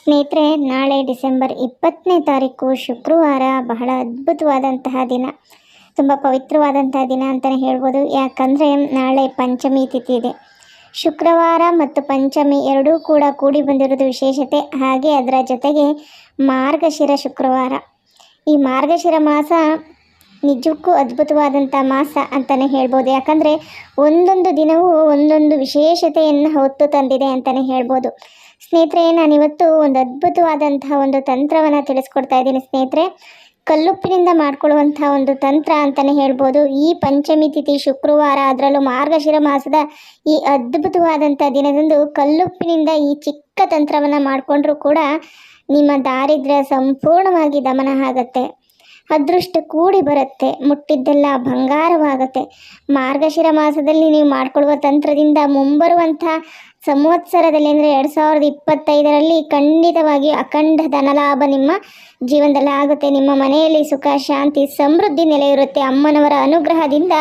ಸ್ನೇಹಿತರೆ, ನಾಳೆ ಡಿಸೆಂಬರ್ ಇಪ್ಪತ್ತನೇ ತಾರೀಕು ಶುಕ್ರವಾರ ಬಹಳ ಅದ್ಭುತವಾದಂತಹ ದಿನ. ತುಂಬ ಪವಿತ್ರವಾದಂತಹ ದಿನ ಅಂತಲೇ ಹೇಳ್ಬೋದು. ಯಾಕಂದರೆ ನಾಳೆ ಪಂಚಮಿ ತಿಥಿ ಇದೆ. ಶುಕ್ರವಾರ ಮತ್ತು ಪಂಚಮಿ ಎರಡೂ ಕೂಡ ಕೂಡಿ ಬಂದಿರೋದು ವಿಶೇಷತೆ. ಹಾಗೆ ಅದರ ಜೊತೆಗೆ ಮಾರ್ಗಶಿರ ಶುಕ್ರವಾರ. ಈ ಮಾರ್ಗಶಿರ ಮಾಸ ನಿಜಕ್ಕೂ ಅದ್ಭುತವಾದಂಥ ಮಾಸ ಅಂತಲೇ ಹೇಳ್ಬೋದು. ಯಾಕಂದರೆ ಒಂದೊಂದು ದಿನವೂ ಒಂದೊಂದು ವಿಶೇಷತೆಯನ್ನು ಹೊತ್ತು ತಂದಿದೆ ಅಂತಲೇ ಹೇಳ್ಬೋದು. ಸ್ನೇಹಿತರೆ ನಾನಿವತ್ತು ಒಂದು ಅದ್ಭುತವಾದಂತಹ ಒಂದು ತಂತ್ರವನ್ನು ತಿಳಿಸ್ಕೊಡ್ತಾ ಇದ್ದೀನಿ ಸ್ನೇಹಿತರೆ. ಕಲ್ಲುಪ್ಪಿನಿಂದ ಮಾಡ್ಕೊಳ್ಳುವಂತಹ ಒಂದು ತಂತ್ರ ಅಂತಲೇ ಹೇಳ್ಬೋದು. ಈ ಪಂಚಮಿ ತಿಥಿ ಶುಕ್ರವಾರ ಅದರಲ್ಲೂ ಮಾರ್ಗಶಿರ ಮಾಸದ ಈ ಅದ್ಭುತವಾದಂಥ ದಿನದಂದು ಕಲ್ಲುಪ್ಪಿನಿಂದ ಈ ಚಿಕ್ಕ ತಂತ್ರವನ್ನು ಮಾಡಿಕೊಂಡ್ರೂ ಕೂಡ ನಿಮ್ಮ ದಾರಿದ್ರ್ಯ ಸಂಪೂರ್ಣವಾಗಿ ದಮನ ಆಗುತ್ತೆ. ಅದೃಷ್ಟ ಕೂಡಿ ಬರುತ್ತೆ. ಮುಟ್ಟಿದ್ದೆಲ್ಲ ಬಂಗಾರವಾಗುತ್ತೆ. ಮಾರ್ಗಶಿರ ಮಾಸದಲ್ಲಿ ನೀವು ಮಾಡಿಕೊಳ್ಳುವ ತಂತ್ರದಿಂದ ಮುಂಬರುವಂಥ ಸಂವತ್ಸರದಲ್ಲಿ ಅಂದರೆ ಎರಡು ಸಾವಿರದ ಇಪ್ಪತ್ತೈದರಲ್ಲಿ ಖಂಡಿತವಾಗಿ ಅಖಂಡ ಧನಲಾಭ ನಿಮ್ಮ ಜೀವನದಲ್ಲಿ ಆಗುತ್ತೆ. ನಿಮ್ಮ ಮನೆಯಲ್ಲಿ ಸುಖ, ಶಾಂತಿ, ಸಮೃದ್ಧಿ ನೆಲೆಯಿರುತ್ತೆ. ಅಮ್ಮನವರ ಅನುಗ್ರಹದಿಂದ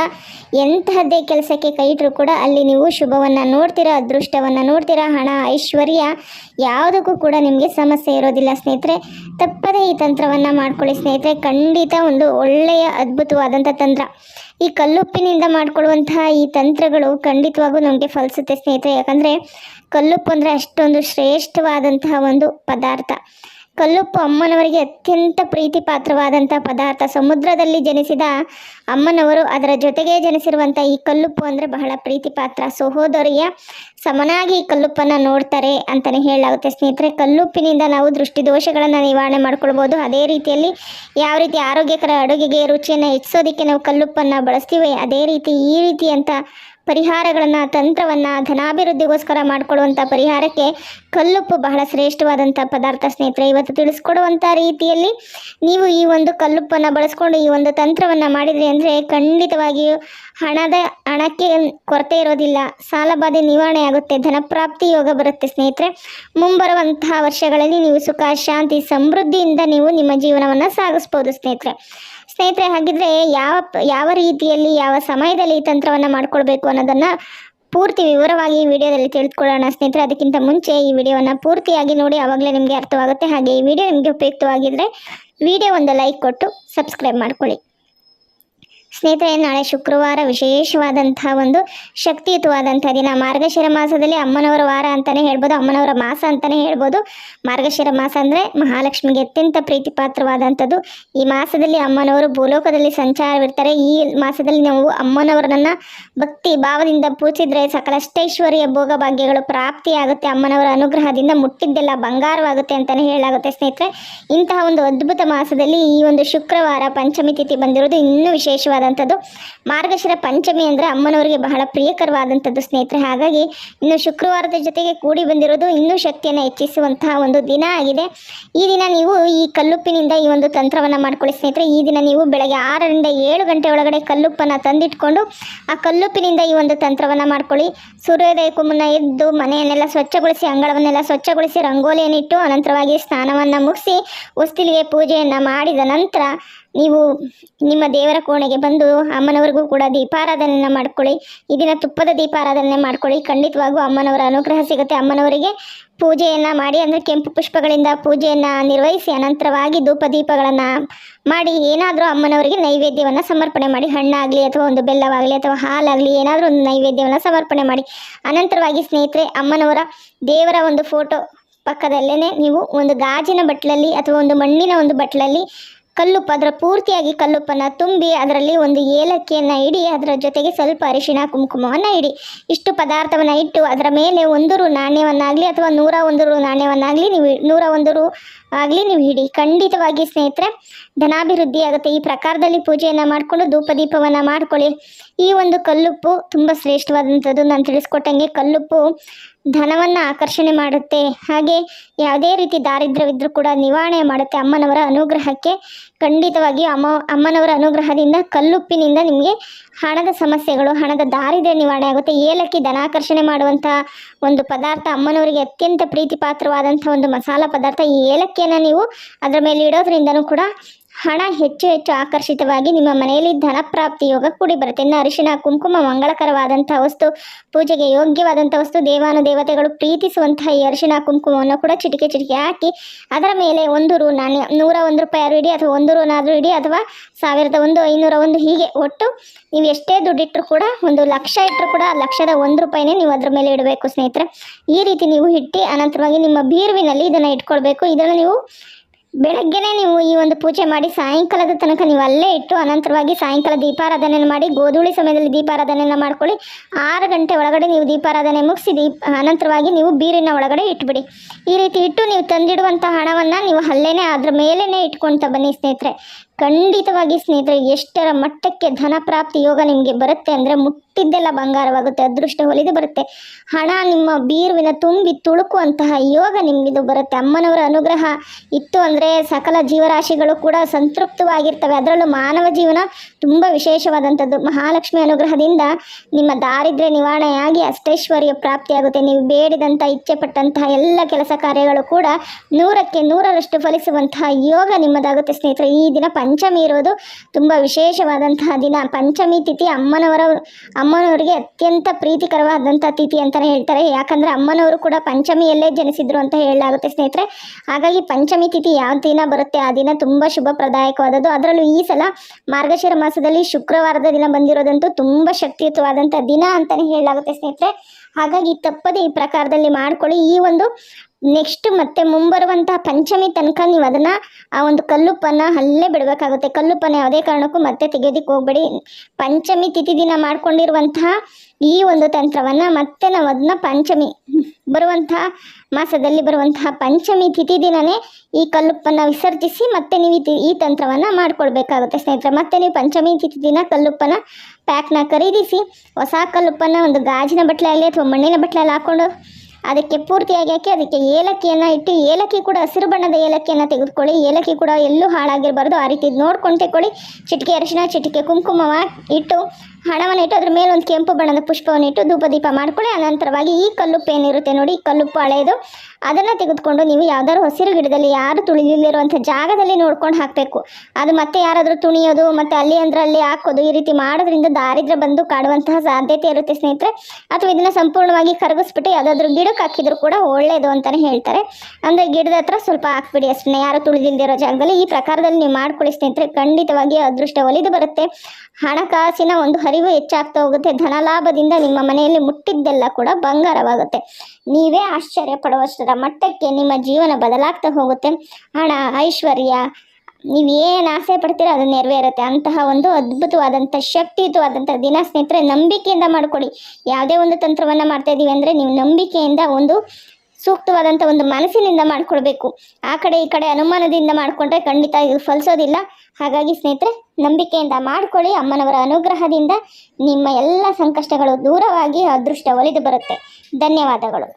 ಎಂತಹದ್ದೇ ಕೆಲಸಕ್ಕೆ ಕೈ ಇಟ್ಟರೂ ಕೂಡ ಅಲ್ಲಿ ನೀವು ಶುಭವನ್ನು ನೋಡ್ತೀರಾ, ಅದೃಷ್ಟವನ್ನು ನೋಡ್ತೀರಾ, ಹಣ, ಐಶ್ವರ್ಯ ಯಾವುದಕ್ಕೂ ಕೂಡ ನಿಮಗೆ ಸಮಸ್ಯೆ ಇರೋದಿಲ್ಲ ಸ್ನೇಹಿತರೆ. ತಪ್ಪದೇ ಈ ತಂತ್ರವನ್ನು ಮಾಡ್ಕೊಳ್ಳಿ ಸ್ನೇಹಿತರೆ. ಖಂಡಿತ ಒಂದು ಒಳ್ಳೆಯ ಅದ್ಭುತವಾದಂಥ ತಂತ್ರ. ಈ ಕಲ್ಲುಪ್ಪಿನಿಂದ ಮಾಡಿಕೊಳ್ಳುವಂತಹ ಈ ತಂತ್ರಗಳು ಖಂಡಿತವಾಗೂ ನಮಗೆ ಫಲಿಸುತ್ತೆ ಸ್ನೇಹಿತರೆ. ಯಾಕಂದರೆ ಕಲ್ಲುಪ್ಪು ಅಂದರೆ ಅಷ್ಟೊಂದು ಶ್ರೇಷ್ಠವಾದಂತಹ ಒಂದು ಪದಾರ್ಥ. ಕಲ್ಲುಪ್ಪು ಅಮ್ಮನವರಿಗೆ ಅತ್ಯಂತ ಪ್ರೀತಿ ಪಾತ್ರವಾದಂಥ ಪದಾರ್ಥ. ಸಮುದ್ರದಲ್ಲಿ ಜನಿಸಿದ ಅಮ್ಮನವರು ಅದರ ಜೊತೆಗೆ ಜನಿಸಿರುವಂಥ ಈ ಕಲ್ಲುಪ್ಪು ಅಂದರೆ ಬಹಳ ಪ್ರೀತಿ ಪಾತ್ರ ಸಹೋದರಿಯ ಸಮನಾಗಿ ಈ ಕಲ್ಲುಪ್ಪನ್ನು ನೋಡ್ತಾರೆ ಅಂತಲೇ ಹೇಳಲಾಗುತ್ತೆ ಸ್ನೇಹಿತರೆ. ಕಲ್ಲುಪ್ಪಿನಿಂದ ನಾವು ದೃಷ್ಟಿ ದೋಷಗಳನ್ನು ನಿವಾರಣೆ ಮಾಡ್ಕೊಳ್ಬೋದು. ಅದೇ ರೀತಿಯಲ್ಲಿ ಯಾವ ರೀತಿ ಆರೋಗ್ಯಕರ ಅಡುಗೆಗೆ ರುಚಿಯನ್ನು ಹೆಚ್ಚಿಸೋದಕ್ಕೆ ನಾವು ಕಲ್ಲುಪ್ಪನ್ನು ಬಳಸ್ತೀವಿ, ಅದೇ ರೀತಿ ಈ ರೀತಿಯಂಥ ಪರಿಹಾರಗಳನ್ನು, ತಂತ್ರವನ್ನು, ಧನಾಭಿವೃದ್ಧಿಗೋಸ್ಕರ ಮಾಡಿಕೊಡುವಂಥ ಪರಿಹಾರಕ್ಕೆ ಕಲ್ಲುಪ್ಪು ಬಹಳ ಶ್ರೇಷ್ಠವಾದಂಥ ಪದಾರ್ಥ ಸ್ನೇಹಿತರೆ, ಇವತ್ತು ತಿಳಿಸ್ಕೊಡುವಂಥ ರೀತಿಯಲ್ಲಿ ನೀವು ಈ ಒಂದು ಕಲ್ಲುಪ್ಪನ್ನು ಬಳಸ್ಕೊಂಡು ಈ ಒಂದು ತಂತ್ರವನ್ನು ಮಾಡಿದ್ರಿ ಅಂದರೆ ಖಂಡಿತವಾಗಿಯೂ ಹಣದ ಹಣಕ್ಕೆ ಕೊರತೆ ಇರೋದಿಲ್ಲ. ಸಾಲಬಾಧೆ ನಿವಾರಣೆ ಆಗುತ್ತೆ. ಧನಪ್ರಾಪ್ತಿ ಯೋಗ ಬರುತ್ತೆ ಸ್ನೇಹಿತರೆ. ಮುಂಬರುವಂತಹ ವರ್ಷಗಳಲ್ಲಿ ನೀವು ಸುಖ, ಶಾಂತಿ, ಸಮೃದ್ಧಿಯಿಂದ ನೀವು ನಿಮ್ಮ ಜೀವನವನ್ನು ಸಾಗಿಸ್ಬೋದು ಸ್ನೇಹಿತರೆ. ಸ್ನೇಹಿತರೆ, ಹಾಗಿದ್ರೆ ಯಾವ ಯಾವ ರೀತಿಯಲ್ಲಿ, ಯಾವ ಸಮಯದಲ್ಲಿ ಈ ತಂತ್ರವನ್ನು ಮಾಡ್ಕೊಳ್ಬೇಕು ಅನ್ನೋದನ್ನು ಪೂರ್ತಿ ವಿವರವಾಗಿ ಈ ವಿಡಿಯೋದಲ್ಲಿ ತಿಳಿದುಕೊಳ್ಳೋಣ ಸ್ನೇಹಿತರೆ. ಅದಕ್ಕಿಂತ ಮುಂಚೆ ಈ ವಿಡಿಯೋವನ್ನು ಪೂರ್ತಿಯಾಗಿ ನೋಡಿ ಆವಾಗಲೇ ನಿಮಗೆ ಅರ್ಥವಾಗುತ್ತೆ. ಹಾಗೆ ಈ ವಿಡಿಯೋ ನಿಮಗೆ ಉಪಯುಕ್ತವಾಗಿದ್ದರೆ ವಿಡಿಯೋ ಒಂದು ಲೈಕ್ ಕೊಟ್ಟು ಸಬ್ಸ್ಕ್ರೈಬ್ ಮಾಡ್ಕೊಳ್ಳಿ. ಸ್ನೇಹಿತರೆ, ನಾಳೆ ಶುಕ್ರವಾರ ವಿಶೇಷವಾದಂತಹ ಒಂದು ಶಕ್ತಿಯುತವಾದಂಥ ದಿನ. ಮಾರ್ಗಶಿರ ಮಾಸದಲ್ಲಿ ಅಮ್ಮನವರ ವಾರ ಅಂತಲೇ ಹೇಳ್ಬೋದು, ಅಮ್ಮನವರ ಮಾಸ ಅಂತಲೇ ಹೇಳ್ಬೋದು. ಮಾರ್ಗಶಿರ ಮಾಸ ಅಂದರೆ ಮಹಾಲಕ್ಷ್ಮಿಗೆ ಅತ್ಯಂತ ಪ್ರೀತಿ ಪಾತ್ರವಾದಂಥದ್ದು ಈ ಮಾಸದಲ್ಲಿ ಅಮ್ಮನವರು ಭೂಲೋಕದಲ್ಲಿ ಸಂಚಾರವಿರ್ತಾರೆ. ಈ ಮಾಸದಲ್ಲಿ ನಾವು ಅಮ್ಮನವರನ್ನ ಭಕ್ತಿ ಭಾವದಿಂದ ಪೂಜಿಸಿದ್ರೆ ಸಕಲಷ್ಟೈಶ್ವರ್ಯ ಭೋಗ ಭಾಗ್ಯಗಳು ಪ್ರಾಪ್ತಿಯಾಗುತ್ತೆ. ಅಮ್ಮನವರ ಅನುಗ್ರಹದಿಂದ ಮುಟ್ಟಿದ್ದೆಲ್ಲ ಬಂಗಾರವಾಗುತ್ತೆ ಅಂತಲೇ ಹೇಳಲಾಗುತ್ತೆ ಸ್ನೇಹಿತರೆ. ಇಂತಹ ಒಂದು ಅದ್ಭುತ ಮಾಸದಲ್ಲಿ ಈ ಒಂದು ಶುಕ್ರವಾರ ಪಂಚಮಿ ತಿಥಿ ಬಂದಿರೋದು ಇನ್ನೂ ವಿಶೇಷವಾದಂಥದ್ದು ಮಾರ್ಗಶಿರ ಪಂಚಮಿ ಅಂದರೆ ಅಮ್ಮನವರಿಗೆ ಬಹಳ ಪ್ರಿಯಕರವಾದಂಥದ್ದು ಸ್ನೇಹಿತರೆ. ಹಾಗಾಗಿ ಇನ್ನು ಶುಕ್ರವಾರದ ಜೊತೆಗೆ ಕೂಡಿ ಬಂದಿರೋದು ಇನ್ನೂ ಶಕ್ತಿಯನ್ನು ಹೆಚ್ಚಿಸುವಂತಹ ಒಂದು ದಿನ ಆಗಿದೆ. ಈ ದಿನ ನೀವು ಈ ಕಲ್ಲುಪ್ಪಿನಿಂದ ಈ ಒಂದು ತಂತ್ರವನ್ನು ಮಾಡ್ಕೊಳ್ಳಿ ಸ್ನೇಹಿತರೆ. ಈ ದಿನ ನೀವು ಬೆಳಗ್ಗೆ ಆರರಿಂದ ಏಳು ಗಂಟೆ ಒಳಗಡೆ ಕಲ್ಲುಪ್ಪನ್ನು ತಂದಿಟ್ಕೊಂಡು ಆ ಕಲ್ಲುಪ್ಪಿನಿಂದ ಈ ಒಂದು ತಂತ್ರವನ್ನು ಮಾಡ್ಕೊಳ್ಳಿ. ಸೂರ್ಯೋದಯಕ್ಕೂ ಮುನ್ನ ಎದ್ದು ಮನೆಯನ್ನೆಲ್ಲ ಸ್ವಚ್ಛಗೊಳಿಸಿ, ಅಂಗಳವನ್ನೆಲ್ಲ ಸ್ವಚ್ಛಗೊಳಿಸಿ, ರಂಗೋಲಿಯನ್ನಿಟ್ಟು ಅನಂತರವಾಗಿ ಸ್ನಾನವನ್ನು ಮುಗಿಸಿ ಉಸ್ತಿಲಿಗೆ ಪೂಜೆಯನ್ನು ಮಾಡಿದ ನಂತರ ನೀವು ನಿಮ್ಮ ದೇವರ ಕೋಣೆಗೆ ಬಂದು ಅಮ್ಮನವರಿಗೂ ಕೂಡ ದೀಪಾರಾಧನೆಯನ್ನು ಮಾಡ್ಕೊಳ್ಳಿ. ಈ ದಿನ ತುಪ್ಪದ ದೀಪಾರಾಧನೆ ಮಾಡ್ಕೊಳ್ಳಿ. ಖಂಡಿತವಾಗೂ ಅಮ್ಮನವರ ಅನುಗ್ರಹ ಸಿಗುತ್ತೆ. ಅಮ್ಮನವರಿಗೆ ಪೂಜೆಯನ್ನು ಮಾಡಿ, ಅಂದರೆ ಕೆಂಪು ಪುಷ್ಪಗಳಿಂದ ಪೂಜೆಯನ್ನು ನಿರ್ವಹಿಸಿ, ಅನಂತರವಾಗಿ ಧೂಪ ದೀಪಗಳನ್ನು ಮಾಡಿ, ಏನಾದರೂ ಅಮ್ಮನವರಿಗೆ ನೈವೇದ್ಯವನ್ನು ಸಮರ್ಪಣೆ ಮಾಡಿ, ಹಣ್ಣಾಗಲಿ ಅಥವಾ ಒಂದು ಬೆಲ್ಲವಾಗಲಿ ಅಥವಾ ಹಾಲಾಗಲಿ ಏನಾದರೂ ಒಂದು ನೈವೇದ್ಯವನ್ನು ಸಮರ್ಪಣೆ ಮಾಡಿ. ಅನಂತರವಾಗಿ ಸ್ನೇಹಿತರೆ, ಅಮ್ಮನವರ ದೇವರ ಒಂದು ಫೋಟೋ ಪಕ್ಕದಲ್ಲೇ ನೀವು ಒಂದು ಗಾಜಿನ ಬಟ್ಲಲ್ಲಿ ಅಥವಾ ಒಂದು ಮಣ್ಣಿನ ಒಂದು ಬಟ್ಲಲ್ಲಿ ಕಲ್ಲುಪ್ಪು ಅದರ ಪೂರ್ತಿಯಾಗಿ ಕಲ್ಲುಪ್ಪನ್ನು ತುಂಬಿ ಅದರಲ್ಲಿ ಒಂದು ಏಲಕ್ಕಿಯನ್ನು ಇಡಿ, ಅದರ ಜೊತೆಗೆ ಸ್ವಲ್ಪ ಅರಿಶಿಣ, ಕುಂಕುಮವನ್ನು ಇಡಿ. ಇಷ್ಟು ಪದಾರ್ಥವನ್ನು ಇಟ್ಟು ಅದರ ಮೇಲೆ ಒಂದು ರು ನಾಣ್ಯವನ್ನಾಗಲಿ ಅಥವಾ ನೂರ ಒಂದು ರು ನಾಣ್ಯವನ್ನಾಗಲಿ ನೀವು ನೂರ ಒಂದು ರು ಆಗಲಿ ನೀವು ಇಡಿ. ಖಂಡಿತವಾಗಿ ಸ್ನೇಹಿತರೆ ಧನಾಭಿವೃದ್ಧಿ ಆಗುತ್ತೆ ಈ ಪ್ರಕಾರದಲ್ಲಿ ಪೂಜೆಯನ್ನು ಮಾಡಿಕೊಂಡು ಧೂಪ ದೀಪವನ್ನು ಮಾಡ್ಕೊಳ್ಳಿ. ಈ ಒಂದು ಕಲ್ಲುಪ್ಪು ತುಂಬ ಶ್ರೇಷ್ಠವಾದಂಥದ್ದು. ನಾನು ತಿಳಿಸ್ಕೊಟ್ಟಂಗೆ ಕಲ್ಲುಪ್ಪು ಧನವನ್ನು ಆಕರ್ಷಣೆ ಮಾಡುತ್ತೆ. ಹಾಗೆ ಯಾವುದೇ ರೀತಿ ದಾರಿದ್ರ್ಯವಿದ್ದರೂ ಕೂಡ ನಿವಾರಣೆ ಮಾಡುತ್ತೆ ಅಮ್ಮನವರ ಅನುಗ್ರಹಕ್ಕೆ. ಖಂಡಿತವಾಗಿ ಅಮ್ಮ, ಅಮ್ಮನವರ ಅನುಗ್ರಹದಿಂದ, ಕಲ್ಲುಪ್ಪಿನಿಂದ ನಿಮಗೆ ಹಣದ ಸಮಸ್ಯೆಗಳು, ಹಣದ ದಾರಿದ್ರ್ಯ ನಿವಾರಣೆ ಆಗುತ್ತೆ. ಏಲಕ್ಕಿ ಧನಾಕರ್ಷಣೆ ಮಾಡುವಂಥ ಒಂದು ಪದಾರ್ಥ ಅಮ್ಮನವರಿಗೆ ಅತ್ಯಂತ ಪ್ರೀತಿ ಪಾತ್ರವಾದಂಥ ಒಂದು ಮಸಾಲ ಪದಾರ್ಥ. ಈ ಏಲಕ್ಕಿಯನ್ನು ನೀವು ಅದರ ಮೇಲೆ ಇಡೋದ್ರಿಂದನೂ ಕೂಡ ಹಣ ಹೆಚ್ಚು ಹೆಚ್ಚು ಆಕರ್ಷಿತವಾಗಿ ನಿಮ್ಮ ಮನೆಯಲ್ಲಿ ಧನ ಪ್ರಾಪ್ತಿ ಯೋಗ ಕೂಡಿ ಬರುತ್ತೆ. ಇನ್ನು ಅರಿಶಿನ ಕುಂಕುಮ, ಮಂಗಳಕರವಾದಂತಹ ವಸ್ತು, ಪೂಜೆಗೆ ಯೋಗ್ಯವಾದಂಥ ವಸ್ತು ದೇವಾನು ದೇವತೆಗಳು ಪ್ರೀತಿಸುವಂತಹ ಈ ಅರಿಶಿಣ ಕುಂಕುಮವನ್ನು ಕೂಡ ಚಿಟಿಕೆ ಚಿಟಿಕೆ ಹಾಕಿ ಅದರ ಮೇಲೆ ಒಂದು ರು ನಾಣ್ಯ ನೂರ ಒಂದು ರೂಪಾಯಿ ಇಡಿ ಅಥವಾ ಒಂದು ರೂನಾದರೂ ಇಡಿ ಅಥವಾ ಸಾವಿರದ ಒಂದು ಐನೂರ ಒಂದು ಹೀಗೆ ಒಟ್ಟು ನೀವು ಎಷ್ಟೇ ದುಡ್ಡಿಟ್ಟರು ಕೂಡ ಒಂದು ಲಕ್ಷ ಇಟ್ಟರು ಕೂಡ ಲಕ್ಷದ ಒಂದು ರೂಪಾಯಿನೇ ನೀವು ಅದರ ಮೇಲೆ ಇಡಬೇಕು ಸ್ನೇಹಿತರೆ. ಈ ರೀತಿ ನೀವು ಇಟ್ಟು ಅನಂತರವಾಗಿ ನಿಮ್ಮ ಬೀರುವಿನಲ್ಲಿ ಇದನ್ನು ಇಟ್ಕೊಳ್ಬೇಕು. ಇದನ್ನು ನೀವು ಬೆಳಗ್ಗೆನೇ ನೀವು ಈ ಒಂದು ಪೂಜೆ ಮಾಡಿ ಸಾಯಂಕಾಲದ ತನಕ ನೀವು ಅಲ್ಲೇ ಇಟ್ಟು ಅನಂತರವಾಗಿ ಸಾಯಂಕಾಲ ದೀಪಾರಾಧನೆಯನ್ನು ಮಾಡಿ ಗೋಧೂಳಿ ಸಮಯದಲ್ಲಿ ದೀಪಾರಾಧನೆಯನ್ನು ಮಾಡ್ಕೊಳ್ಳಿ. ಆರು ಗಂಟೆ ಒಳಗಡೆ ನೀವು ದೀಪಾರಾಧನೆ ಮುಗಿಸಿ ದೀಪ ಅನಂತರವಾಗಿ ನೀವು ಬೀರಿನ ಒಳಗಡೆ ಇಟ್ಬಿಡಿ. ಈ ರೀತಿ ಇಟ್ಟು ನೀವು ತಂದಿಡುವಂಥ ಹಣವನ್ನು ನೀವು ಅಲ್ಲೇನೆ ಅದ್ರ ಮೇಲೇ ಇಟ್ಕೊಳ್ತಾ ಬನ್ನಿ ಸ್ನೇಹಿತರೆ. ಖಂಡಿತವಾಗಿ ಸ್ನೇಹಿತರೆ, ಎಷ್ಟರ ಮಟ್ಟಕ್ಕೆ ಧನ ಪ್ರಾಪ್ತಿ ಯೋಗ ನಿಮಗೆ ಬರುತ್ತೆ ಅಂದರೆ ಮುಟ್ಟಿದ್ದೆಲ್ಲ ಬಂಗಾರವಾಗುತ್ತೆ, ಅದೃಷ್ಟ ಹೊಲಿದು ಬರುತ್ತೆ. ಹಣ ನಿಮ್ಮ ಬೀರುವಿನ ತುಂಬಿ ತುಳುಕುವಂತಹ ಯೋಗ ನಿಮಗಿದು ಬರುತ್ತೆ. ಅಮ್ಮನವರ ಅನುಗ್ರಹ ಇತ್ತು ಅಂದರೆ ಸಕಲ ಜೀವರಾಶಿಗಳು ಕೂಡ ಸಂತೃಪ್ತವಾಗಿರ್ತವೆ. ಅದರಲ್ಲೂ ಮಾನವ ಜೀವನ ತುಂಬ ವಿಶೇಷವಾದಂಥದ್ದು. ಮಹಾಲಕ್ಷ್ಮಿ ಅನುಗ್ರಹದಿಂದ ನಿಮ್ಮ ದಾರಿದ್ರ್ಯ ನಿವಾರಣೆಯಾಗಿ ಅಷ್ಟೈಶ್ವರ್ಯ ಪ್ರಾಪ್ತಿಯಾಗುತ್ತೆ. ನೀವು ಬೇಡಿದಂಥ ಇಚ್ಛೆ ಪಟ್ಟಂತಹ ಎಲ್ಲ ಕೆಲಸ ಕಾರ್ಯಗಳು ಕೂಡ ನೂರಕ್ಕೆ ನೂರರಷ್ಟು ಫಲಿಸುವಂತಹ ಯೋಗ ನಿಮ್ಮದಾಗುತ್ತೆ ಸ್ನೇಹಿತರೆ. ಈ ದಿನ ಪಂಚಮಿ ಇರೋದು ತುಂಬ ವಿಶೇಷವಾದಂತಹ ದಿನ. ಪಂಚಮಿ ತಿಥಿ ಅಮ್ಮನವರ, ಅಮ್ಮನವರಿಗೆ ಅತ್ಯಂತ ಪ್ರೀತಿಕರವಾದಂಥ ತಿಥಿ ಅಂತಲೇ ಹೇಳ್ತಾರೆ. ಯಾಕಂದರೆ ಅಮ್ಮನವರು ಕೂಡ ಪಂಚಮಿಯಲ್ಲೇ ಜನಿಸಿದ್ರು ಅಂತ ಹೇಳಲಾಗುತ್ತೆ ಸ್ನೇಹಿತರೆ. ಹಾಗಾಗಿ ಪಂಚಮಿ ತಿಥಿ ಯಾವ ದಿನ ಬರುತ್ತೆ ಆ ದಿನ ತುಂಬ ಶುಭಪ್ರದಾಯಕವಾದದ್ದು. ಅದರಲ್ಲೂ ಈ ಸಲ ಮಾರ್ಗಶಿರ ಮಾಸದಲ್ಲಿ ಶುಕ್ರವಾರದ ದಿನ ಬಂದಿರೋದಂತೂ ತುಂಬ ಶಕ್ತಿಯುತವಾದಂಥ ದಿನ ಅಂತಾನೆ ಹೇಳಲಾಗುತ್ತೆ ಸ್ನೇಹಿತರೆ. ಹಾಗಾಗಿ ತಪ್ಪದೆ ಈ ಪ್ರಕಾರದಲ್ಲಿ ಮಾಡ್ಕೊಳ್ಳಿ. ಈ ಒಂದು ನೆಕ್ಸ್ಟ್ ಮತ್ತೆ ಮುಂಬರುವಂತಹ ಪಂಚಮಿ ತನಕ ನೀವು ಅದನ್ನು ಆ ಒಂದು ಕಲ್ಲುಪ್ಪನ್ನು ಅಲ್ಲೇ ಬಿಡಬೇಕಾಗುತ್ತೆ. ಕಲ್ಲುಪ್ಪನ್ನ ಯಾವುದೇ ಕಾರಣಕ್ಕೂ ಮತ್ತೆ ತೆಗೆಯೋದಕ್ಕೆ ಹೋಗಬೇಡಿ. ಪಂಚಮಿ ತಿಥಿ ದಿನ ಮಾಡ್ಕೊಂಡಿರುವಂತಹ ಈ ಒಂದು ತಂತ್ರವನ್ನು ಮತ್ತೆ ನಾವು ಅದನ್ನ ಪಂಚಮಿ ಬರುವಂತಹ ಮಾಸದಲ್ಲಿ ಬರುವಂತಹ ಪಂಚಮಿ ತಿಥಿ ದಿನನೇ ಈ ಕಲ್ಲುಪ್ಪನ್ನು ವಿಸರ್ಜಿಸಿ ಮತ್ತೆ ನೀವು ಈ ತಂತ್ರವನ್ನ ಮಾಡ್ಕೊಳ್ಬೇಕಾಗುತ್ತೆ ಸ್ನೇಹಿತರೆ. ಮತ್ತೆ ನೀವು ಪಂಚಮಿ ತಿಥಿ ದಿನ ಕಲ್ಲುಪ್ಪನ್ನ ಪ್ಯಾಕ್ನ ಖರೀದಿಸಿ, ಹೊಸ ಕಲ್ಲುಪ್ಪನ್ನು ಒಂದು ಗಾಜಿನ ಬಟ್ಲೆಯಲ್ಲಿ ಅಥವಾ ಮಣ್ಣಿನ ಬಟ್ಲೆಯಲ್ಲಿ ಹಾಕ್ಕೊಂಡು ಅದಕ್ಕೆ ಪೂರ್ತಿಯಾಗಿ ಹಾಕಿ ಅದಕ್ಕೆ ಏಲಕ್ಕಿಯನ್ನು ಇಟ್ಟು ಏಲಕ್ಕಿ ಕೂಡ ಹಸಿರು ಬಣ್ಣದ ಏಲಕ್ಕಿಯನ್ನು ತೆಗೆದುಕೊಳ್ಳಿ. ಏಲಕ್ಕಿ ಕೂಡ ಎಲ್ಲೂ ಹಾಳಾಗಿರಬಾರ್ದು. ಆ ರೀತಿ ನೋಡ್ಕೊಂಡು ತಗೊಳ್ಳಿ ಚಿಟಿಕೆ ಅರಿಶಿನ ಚಿಟಿಕೆ ಕುಂಕುಮ ಇಟ್ಟು ಹಣವನ್ನು ಇಟ್ಟು ಅದ್ರ ಮೇಲೆ ಒಂದು ಕೆಂಪು ಬಣ್ಣದ ಪುಷ್ಪವನ್ನು ಇಟ್ಟು ಧೂಪ ದೀಪ ಮಾಡ್ಕೊಳ್ಳಿ. ಅನಂತರವಾಗಿ ಈ ಕಲ್ಲುಪ್ಪು ಏನಿರುತ್ತೆ ನೋಡಿ ಈ ಕಲ್ಲುಪ್ಪು ಹಳೆಯದು ಅದನ್ನು ತೆಗೆದುಕೊಂಡು ನೀವು ಯಾವ್ದಾದ್ರು ಹಸಿರು ಗಿಡದಲ್ಲಿ ಯಾರು ತುಳಿದಿಲ್ಲಿರುವಂಥ ಜಾಗದಲ್ಲಿ ನೋಡ್ಕೊಂಡು ಹಾಕಬೇಕು. ಅದು ಮತ್ತೆ ಯಾರಾದರೂ ತುಣಿಯೋದು, ಮತ್ತು ಅಲ್ಲಿ ಅಂದ್ರೆ ಅಲ್ಲಿ ಹಾಕೋದು, ಈ ರೀತಿ ಮಾಡೋದ್ರಿಂದ ದಾರಿದ್ರ ಬಂದು ಕಾಡುವಂತಹ ಸಾಧ್ಯತೆ ಇರುತ್ತೆ ಸ್ನೇಹಿತರೆ. ಅಥವಾ ಇದನ್ನು ಸಂಪೂರ್ಣವಾಗಿ ಕರಗಿಸ್ಬಿಟ್ಟು ಯಾವುದಾದ್ರೂ ಗಿಡಕ್ಕೆ ಹಾಕಿದ್ರು ಕೂಡ ಒಳ್ಳೇದು ಅಂತಲೇ ಹೇಳ್ತಾರೆ. ಅಂದರೆ ಗಿಡದ ಹತ್ರ ಸ್ವಲ್ಪ ಹಾಕ್ಬಿಡಿ ಅಷ್ಟೇ, ಯಾರು ತುಳಿದಿಲ್ದಿರೋ ಜಾಗದಲ್ಲಿ. ಈ ಪ್ರಕಾರದಲ್ಲಿ ನೀವು ಮಾಡ್ಕೊಳಿಸ್ತೀನಿ ಸ್ನೇಹಿತರೆ, ಖಂಡಿತವಾಗಿ ಅದೃಷ್ಟ ಒಲಿದು ಬರುತ್ತೆ. ಹಣಕಾಸಿನ ಒಂದು ಹರಿವು ಹೆಚ್ಚಾಗ್ತಾ ಹೋಗುತ್ತೆ. ಧನಲಾಭದಿಂದ ನಿಮ್ಮ ಮನೆಯಲ್ಲಿ ಮುಟ್ಟಿದ್ದೆಲ್ಲ ಕೂಡ ಬಂಗಾರವಾಗುತ್ತೆ. ನೀವೇ ಆಶ್ಚರ್ಯ ಪಡುವಷ್ಟರ ಮಟ್ಟಕ್ಕೆ ನಿಮ್ಮ ಜೀವನ ಬದಲಾಗ್ತಾ ಹೋಗುತ್ತೆ. ಹಣ, ಐಶ್ವರ್ಯ ನೀವು ಏನು ಆಸೆ ಪಡ್ತೀರೋ ಅದು ನೆರವೇರುತ್ತೆ. ಅಂತಹ ಒಂದು ಅದ್ಭುತವಾದಂಥ ಶಕ್ತಿಯುತವಾದಂಥ ದಿನ ಸ್ನೇಹಿತರೆ, ನಂಬಿಕೆಯಿಂದ ಮಾಡಿಕೊಡಿ. ಯಾವುದೇ ಒಂದು ತಂತ್ರವನ್ನು ಮಾಡ್ತಾ ಇದ್ದೀವಿ ಅಂದರೆ ನೀವು ನಂಬಿಕೆಯಿಂದ ಒಂದು ಸೂಕ್ತವಾದಂಥ ಒಂದು ಮನಸ್ಸಿನಿಂದ ಮಾಡಿಕೊಳ್ಬೇಕು. ಆ ಕಡೆ ಈ ಕಡೆ ಅನುಮಾನದಿಂದ ಮಾಡಿಕೊಂಡ್ರೆ ಖಂಡಿತ ಇದು ಫಲಿಸೋದಿಲ್ಲ. ಹಾಗಾಗಿ ಸ್ನೇಹಿತರೆ, ನಂಬಿಕೆಯಿಂದ ಮಾಡ್ಕೊಳ್ಳಿ. ಅಮ್ಮನವರ ಅನುಗ್ರಹದಿಂದ ನಿಮ್ಮ ಎಲ್ಲ ಸಂಕಷ್ಟಗಳು ದೂರವಾಗಿ ಅದೃಷ್ಟ ಒಲಿದು ಬರುತ್ತೆ. ಧನ್ಯವಾದಗಳು.